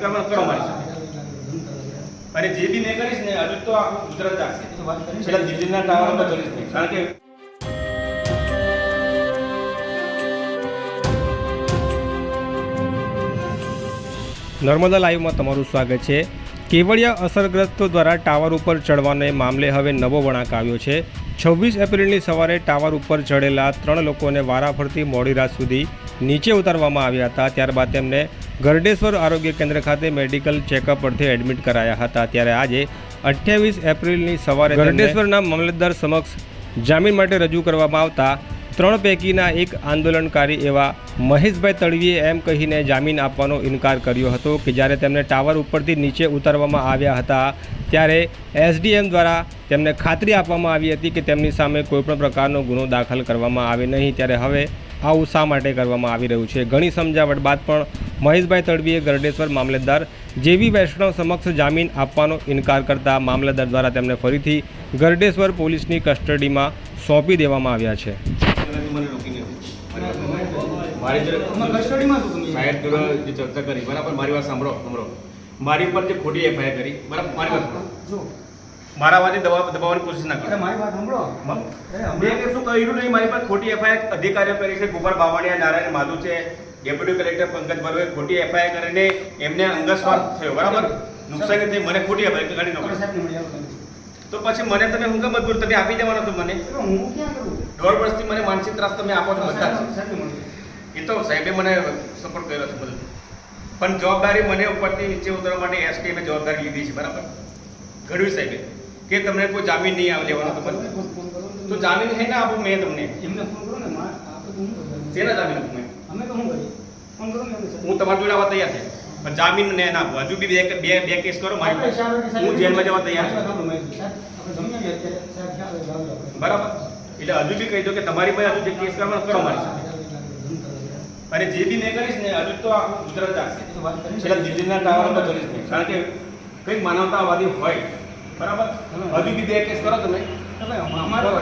તમે કરો મારી સાથે. અને જે બી મેં કરીશ ને હજુ તો આખું ગુજરાત જાગશે છેલ્લા દિલ્હીના ટાવર પર ચલીશ નહીં કારણ કે નર્મદા લાઈવમાં તમારું સ્વાગત છે. કેવડિયા અસરગ્રસ્તો દ્વારા ટાવર ઉપર ચડવાને મામલે હવે નવો વળાંક આવ્યો છે. છવ્વીસ એપ્રિલની સવારે ટાવર ઉપર ચડેલા ત્રણ લોકોને વારાફરતી મોડી રાત સુધી નીચે ઉતારવામાં આવ્યા હતા. ત્યારબાદ તેમને ગરડેશ્વર આરોગ્ય કેન્દ્ર ખાતે મેડિકલ ચેકઅપ અર્થે એડમિટ કરાયા હતા. ત્યારે આજે અઠ્યાવીસ એપ્રિલની સવારે ગરડેશ્વરના મામલતદાર સમક્ષ જામીન માટે રજૂ કરવામાં આવતા ત્રણ પૈકીના એક આંદોલનકારી એવા મહેશભાઈ તળવીએ એમ કહીને જામીન આપવાનો ઇનકાર કર્યો હતો કે જ્યારે તેમને ટાવર ઉપરથી નીચે ઉતારવામાં આવ્યા હતા, ત્યારે એસડીએમ દ્વારા તેમને ખાતરી આપવામાં આવી હતી કે તેમની સામે કોઈપણ પ્રકારનો ગુનો દાખલ કરવામાં આવે નહીં. ત્યારે હવે આવું શા માટે કરવામાં આવી રહ્યું છે? ઘણી સમજાવટ બાદ પણ મહેશભાઈ તડવીએ ગરડેશ્વર મામલતદાર જેવી વૈષ્ણવ સમક્ષ જામીન આપવાનો ઇનકાર કરતા મામલતદાર દ્વારા તેમને ફરીથી ગરડેશ્વર પોલીસની કસ્ટડીમાં સોંપી દેવામાં આવ્યા છે. મારી સાહેબ જે ચર્ચા કરી બરાબર? મારી વાત સાંભળો સાંભળો. મારી ઉપર જે ખોટી એફઆઈઆર કરી બરાબર? મારી વાત. મારા વાતે દબાવ દબાવવાની કોશિશ ના કરો. મારી વાત સાંભળો. મેં કશું કર્યું નહીં મારી પર ખોટી એફઆઈઆર અધિકારીઓ કરી છે. ગોપાલ બાવળિયા નારાયણ માધુ છે ડેપ્યુટી કલેક્ટર પંકજ ભરવે ખોટી એફઆઈઆર કરીને એમને અંગસ્વાર થયો બરાબર? નુકસાની થઈ મને ખોટી એફઆઈઆર આવો તમે. તો પછી મને તમે હું કેમ મજબૂર તમે આપી દેવાનો તો મને? હું ક્યાં કરું? દોઢ વર્ષથી મને માનસિક ત્રાસ તમે આપો છો બધા એ તો સાહેબે મને સપોર્ટ કર્યો છે બધું. પણ જવાબદારી મને ઉપરથી નીચે ઉતરવા માટે એસટીએમે જવાબદારી લીધી છે બરાબર? ઘડ્યું સાહેબે. કે તમને કોઈ જામીન નહીં આવે લેવાનો તો તમે મને ફોન- ફોન કરો ને. તો જામીન હે ને આપું મેં તમને. એમને ફોન કરો ને માર- આપણે તો હું કરું? શેના જામીન આપું મેં અમે તો શું કરીએ ફોન કરો ને એમને સાહેબ. હું તમારા જોડે આવવા તૈયાર છે. પણ જામીન ને ના આપું. હજુ બી બે બે બે કેસ કરો મારી હું જેલમાં જવા તૈયાર છું. બરાબર. એટલે હજુ બી કહી દો કે તમારી પાસે હજુ જે કેસ કરવાનો કરો મારી સાથે. અને જે બી મેં કરીશ ને હજુ તો આખું ગુજરાત દિલ્હીના ટાવર પર કરીશ નહીં. કારણ કે કંઈક માનવતાવાદી હોય. બરાબર? હજુ બી બે કેસ કરો તમે. તમે અમારા